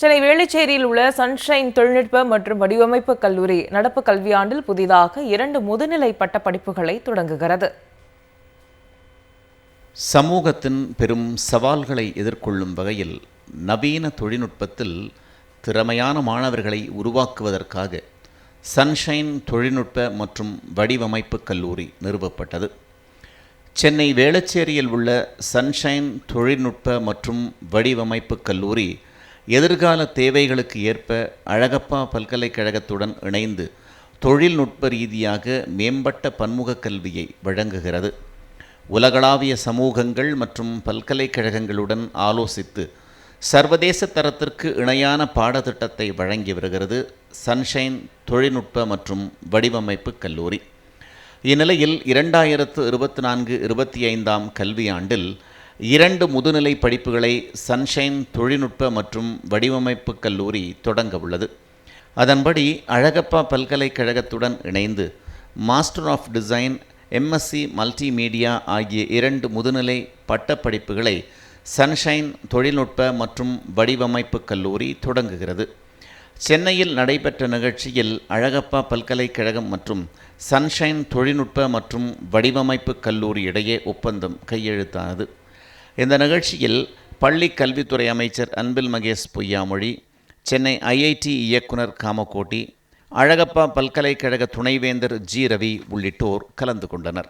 சென்னை வேளச்சேரியில் உள்ள சன்ஷைன் தொழில்நுட்ப மற்றும் வடிவமைப்பு கல்லூரி நடப்பு கல்வியாண்டில் புதிதாக இரண்டு முதுநிலை பட்ட படிப்புகளை தொடங்குகிறது. சமூகத்தின் பெரும் சவால்களை எதிர்கொள்ளும் வகையில் நவீன தொழில்நுட்பத்தில் திறமையான மாணவர்களை உருவாக்குவதற்காக சன்ஷைன் தொழில்நுட்ப மற்றும் வடிவமைப்பு கல்லூரி நிறுவப்பட்டது. சென்னை வேளச்சேரியில் உள்ள சன்ஷைன் தொழில்நுட்ப மற்றும் வடிவமைப்பு கல்லூரி எதிர்கால தேவைகளுக்கு ஏற்ப அழகப்பா பல்கலைக்கழகத்துடன் இணைந்து தொழில்நுட்ப ரீதியாக மேம்பட்ட பன்முக கல்வியை வழங்குகிறது. உலகளாவிய சமூகங்கள் மற்றும் பல்கலைக்கழகங்களுடன் ஆலோசித்து சர்வதேச தரத்திற்கு இணையான பாடத்திட்டத்தை வழங்கி வருகிறது சன்ஷைன் தொழில்நுட்ப மற்றும் வடிவமைப்பு கல்லூரி. இந்நிலையில் இரண்டாயிரத்து இருபத்தி நான்கு இருபத்தி ஐந்தாம் கல்வியாண்டில் இரண்டு முதுநிலை படிப்புகளை சன்ஷைன் தொழில்நுட்ப மற்றும் வடிவமைப்பு கல்லூரி தொடங்க உள்ளது. அதன்படி அழகப்பா பல்கலைக்கழகத்துடன் இணைந்து master of design MSc multimedia ஆகிய இரண்டு முதுநிலை பட்டப்படிப்புகளை சன்ஷைன் தொழில்நுட்ப மற்றும் வடிவமைப்பு கல்லூரி தொடங்குகிறது. சென்னையில் நடைபெற்ற நிகழ்ச்சியில் அழகப்பா பல்கலைக்கழகம் மற்றும் சன்ஷைன் தொழில்நுட்ப மற்றும் வடிவமைப்பு கல்லூரி இடையே ஒப்பந்தம் கையெழுத்தானது. இந்த நிகழ்ச்சியில் பள்ளி கல்வித்துறை அமைச்சர் அன்பில் மகேஷ் பொய்யாமொழி சென்னை ஐஐடி இயக்குனர் காமகோட்டி அழகப்பா பல்கலைக்கழக துணைவேந்தர் ஜி ரவி உள்ளிட்டோர் கலந்து கொண்டனர்.